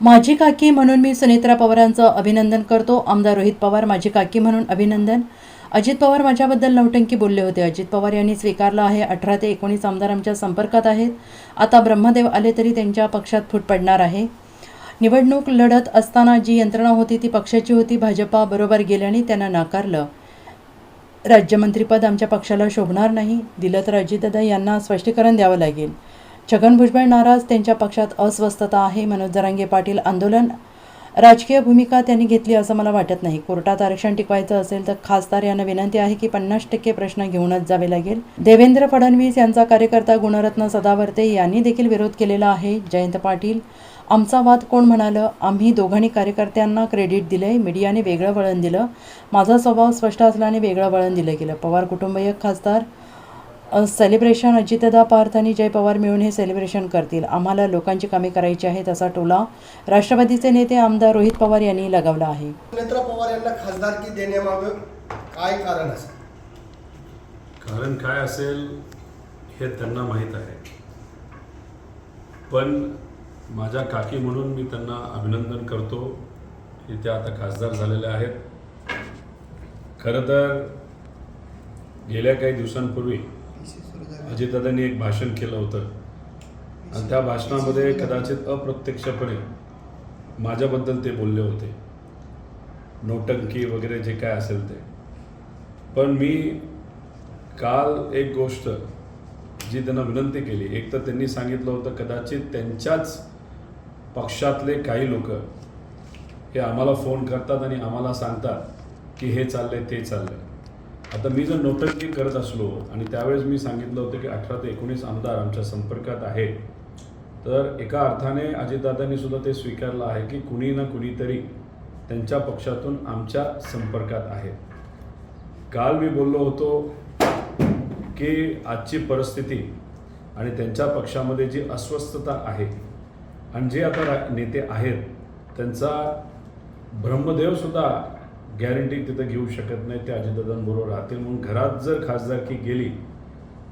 माझी काकी म्हणून मी सुनेत्रा पवारांचं अभिनंदन करतो. आमदार रोहित पवार माझी काकी म्हणून अभिनंदन. अजित पवार माझ्याबद्दल नौटंकी बोलले होते. अजित पवार यांनी स्वीकारलं आहे. अठरा ते एकोणीस आमदार आमच्या संपर्कात आहेत. आता ब्रह्मदेव आले तरी त्यांच्या पक्षात फूट पडणार आहे. निवडणूक लढत असताना जी यंत्रणा होती ती पक्षाची होती. भाजपा बरोबर गेल्याने त्यांना नाकारलं. राज्यमंत्रीपद आमच्या पक्षाला शोभणार नाही. दिलं तर अजितदादा यांना स्पष्टीकरण द्यावं लागेल. छगन भुजबळ नाराज त्यांच्या पक्षात अस्वस्थता आहे मनोज जरांगे पाटील आंदोलन. राजकीय भूमिका त्यांनी घेतली असं मला वाटत नाही. कोर्टात आरक्षण टिकवायचं असेल तर खासदार यांना विनंती आहे की पन्नास टक्के प्रश्न घेऊनच जावे लागेल. देवेंद्र फडणवीस यांचा कार्यकर्ता गुणरत्न सदावर्ते यांनी देखील विरोध केलेला आहे. जयंत पाटील आमचा वाद कोण म्हणालं? आम्ही दोघांनी कार्यकर्त्यांना क्रेडिट दिले मीडियाने वेगळं वळण दिलं. माझा स्वभाव स्पष्ट असल्याने वेगळं वळण दिलं गेलं. पवार कुटुंबीय खासदार सेलिब्रेशन अजितदा पार्थ आणि जय पवार मिळून हे सेलिब्रेशन करतील. आम्हाला लोकांची कामे करायची आहेत असा टोला राष्ट्रवादीचे नेते आमदार रोहित पवार यांनी लगावला आहे. सुनेत्रा पवार यांना खासदारकी देण्यामागं काय कारण असेल? कारण काय असेल हे त्यांना माहीत आहे. पण माझ्या काकी म्हणून मी त्यांना अभिनंदन करतो की त्या आता खासदार झालेल्या आहेत. खरं तर गेल्या काही दिवसांपूर्वी अजितदादांनी एक भाषण केलं होतं. आणि त्या भाषणामध्ये कदाचित अप्रत्यक्षपणे माझ्याबद्दल ते बोलले होते. नोटंकी वगैरे जे काय असेल ते. पण मी काल एक गोष्ट जी त्यांना विनंती केली. एक तर त्यांनी सांगितलं होतं कदाचित त्यांच्याच पक्षातले काही लोक हे आम्हाला फोन करतात आणि आम्हाला सांगतात की हे चाललंय ते चाललंय. आता मी जर नोटंकी करत असलो आणि त्यावेळेस मी सांगितलं होतं की अठरा ते एकोणीस आमदार आमच्या संपर्कात आहे तर एका अर्थाने अजितदादांनी सुद्धा ते स्वीकारलं आहे की कुणी ना कुणीतरी त्यांच्या पक्षातून आमच्या संपर्कात आहे. काल मी बोललो होतो की आजची परिस्थिती आणि त्यांच्या पक्षामध्ये जी अस्वस्थता आहे आणि जे आता रा नेते आहेत त्यांचा ब्रह्मदेवसुद्धा गॅरंटी तिथं घेऊ शकत नाही ते अजितदादांबरोबर राहतील. म्हणून घरात जर खासदारकी गेली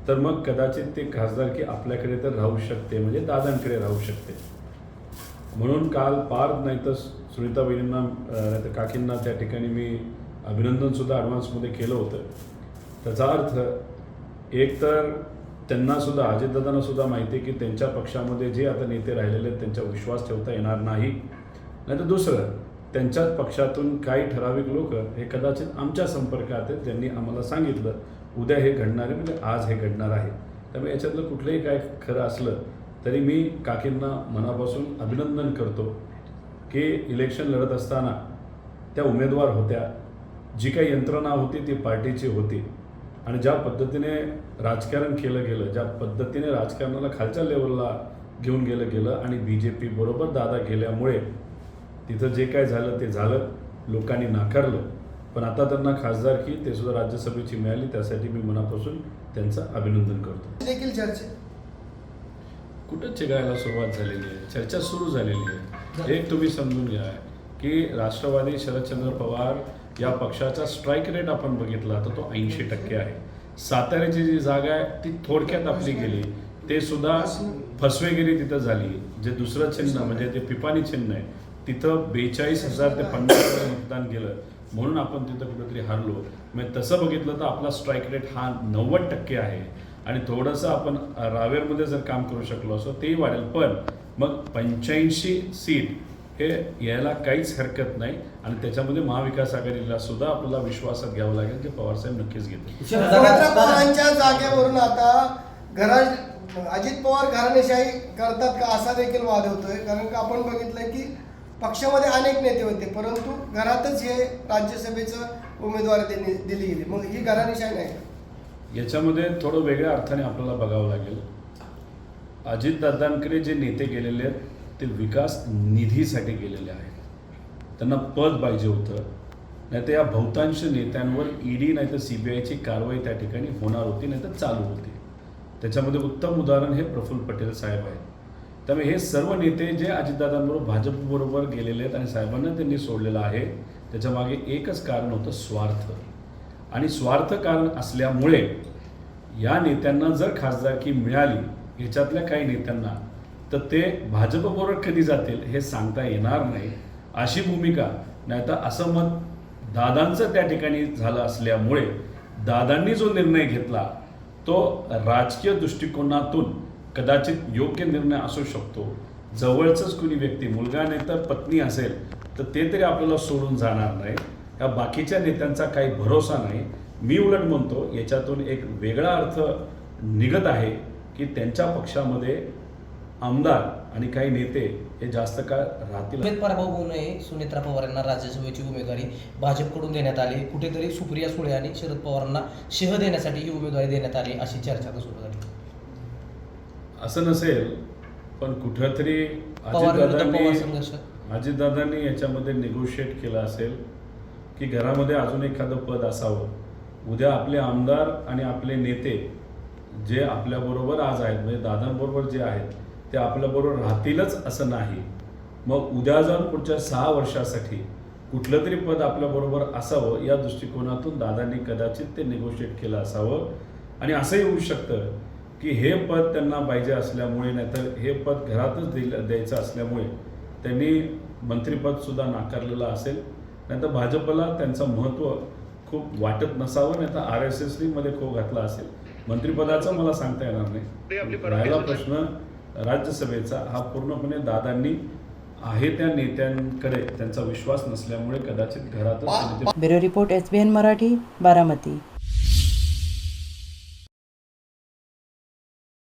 तर मग कदाचित ते खासदारकी आपल्याकडे तर राहू शकते म्हणजे दादांकडे राहू शकते. म्हणून काल पार नाही तर सुनीता बहिणींना नाही तर काकींना त्या ठिकाणी मी अभिनंदनसुद्धा ॲडव्हान्समध्ये केलं होतं. त्याचा अर्थ एक तर त्यांनासुद्धा अजितदादांनासुद्धा माहिती आहे की त्यांच्या पक्षामध्ये जे आता नेते राहिलेले आहेत त्यांच्या विश्वास ठेवता येणार नाही. नाही तर दुसरं त्यांच्याच पक्षातून काही ठराविक लोक हे कदाचित आमच्या संपर्कात आहेत ज्यांनी आम्हाला सांगितलं उद्या हे घडणार आहे म्हणजे आज हे घडणार आहे. त्यामुळे याच्यातलं कुठलंही काय खरं असलं तरी मी काकींना मनापासून अभिनंदन करतो की इलेक्शन लढत असताना त्या उमेदवार होत्या जी काही यंत्रणा होती ती पार्टीची होती. आणि ज्या पद्धतीने राजकारण केलं गेलं ज्या पद्धतीने राजकारणाला खालच्या लेवलला घेऊन गेलं गेलं आणि बी जे पी बरोबर दादा गेल्यामुळे तिथं जे काय झालं ते झालं. लोकांनी नाकारलं. पण आता त्यांना खासदारकी ते सुद्धा राज्यसभेची मिळाली. त्यासाठी मी मनापासून त्यांचं अभिनंदन करतो. देखील चर्चा कुठं चिघायला सुरुवात झालेली आहे. चर्चा सुरू झालेली आहे. एक तुम्ही समजून घ्या की राष्ट्रवादी शरदचंद्र पवार या पक्षाचा स्ट्राईक रेट आपण बघितला तर तो ऐंशी टक्के आहे. साताऱ्याची जी जागा आहे ती थोडक्यात आपली गेली. ते सुद्धा फसवेगिरी तिथं झाली. जे दुसरं चिन्ह म्हणजे ते पिपाणी चिन्ह आहे तिथं बेचाळीस हजार ते पन्नास हजार मतदान गेलं. म्हणून आपण तिथं कुठेतरी हारलो. म्हणजे तसं बघितलं तर आपला स्ट्राईक रेट हा नव्वद टक्के आहे. आणि थोडंसं आपण रावेरमध्ये जर काम करू शकलो असो तेही वाढेल. पण मग पंच्याऐंशी सीट हे यायला काहीच हरकत नाही. आणि त्याच्यामध्ये महाविकास आघाडीला सुद्धा आपल्याला विश्वासात घ्यावं लागेल जे पवारसाहेब नक्कीच घेतील. पवारांच्या जागेवरून आता घरा अजित पवार घराणेशाही करतात का? असा देखील वाद होतोय. कारण का आपण बघितलंय की पक्षामध्ये अनेक नेते होते परंतु घरातच हे राज्यसभेचं उमेदवार त्यांनी दिली गेली. मग ही घरानिशाही नाही याच्यामध्ये थोडं वेगळ्या अर्थाने आपल्याला बघावं लागेल. अजितदादांकडे जे नेते गेलेले आहेत ते विकास निधीसाठी गेलेले आहेत. त्यांना पद पाहिजे होतं. नाही तर या बहुतांश नेत्यांवर ईडी नाही तर सी बी आयची कारवाई त्या ठिकाणी होणार होती नाही तर चालू होती. त्याच्यामध्ये उत्तम उदाहरण हे प्रफुल्ल पटेल साहेब आहेत. त्यामुळे हे सर्व नेते जे अजितदादांबरोबर भाजपबरोबर गेलेले आहेत आणि साहेबांना त्यांनी सोडलेलं आहे त्याच्यामागे एकच कारण होतं स्वार्थ. आणि स्वार्थ कारण असल्यामुळे या नेत्यांना जर खासदारकी मिळाली याच्यातल्या काही नेत्यांना तर ते भाजपबरोबर कधी जातील हे सांगता येणार नाही. अशी भूमिका नाही तर असं मत दादांचं त्या ठिकाणी झालं असल्यामुळे दादांनी जो निर्णय घेतला तो राजकीय दृष्टिकोनातून कदाचित योग्य निर्णय असू शकतो. जवळचंच कुणी व्यक्ती मुलगा नाही तर पत्नी असेल तर ते तरी आपल्याला सोडून जाणार नाही. या बाकीच्या नेत्यांचा काही भरोसा नाही. मी उलट म्हणतो याच्यातून एक वेगळा अर्थ निघत आहे की त्यांच्या पक्षामध्ये आमदार आणि काही नेते हे जास्त काळ राहतील. पराभव होऊ नये सुनेत्रा पवार यांना राज्यसभेची उमेदवारी भाजपकडून देण्यात आली. कुठेतरी सुप्रिया सुळे आणि शरद पवारांना शह देण्यासाठी ही उमेदवारी देण्यात आली अशी चर्चा सुरू झाली. असं नसेल पण कुठंतरी अजितदादांनी अजितदादांनी याच्यामध्ये निगोशिएट केलं असेल की घरामध्ये अजून एखादं पद असावं. उद्या आपले आमदार आणि आपले नेते जे आपल्याबरोबर आज आहेत म्हणजे दादांबरोबर जे आहेत ते आपल्याबरोबर राहतीलच असं नाही. मग उद्या जाऊन पुढच्या सहा वर्षासाठी कुठलं तरी पद आपल्याबरोबर असावं या दृष्टिकोनातून दादांनी कदाचित ते निगोशिएट केलं असावं. आणि असंही होऊ शकतं की हे पद त्यांना पाहिजे असल्यामुळे नाहीतर हे पद घरातच दिलं द्यायचं असल्यामुळे त्यांनी मंत्रिपदसुद्धा नाकारलेलं असेल. नाहीतर भाजपला त्यांचं महत्त्व खूप वाटत नसावं नाही तर आर एस एसमध्ये खो घातला असेल. मंत्रिपदाचं मला सांगता येणार नाही. राहिला प्रश्न राज्यसभेचा हा पूर्णपणे दादांनी आहे त्या नेत्यांकडे त्यांचा विश्वास नसल्यामुळे कदाचित घरातच bureau report S B N Marathi Baramati.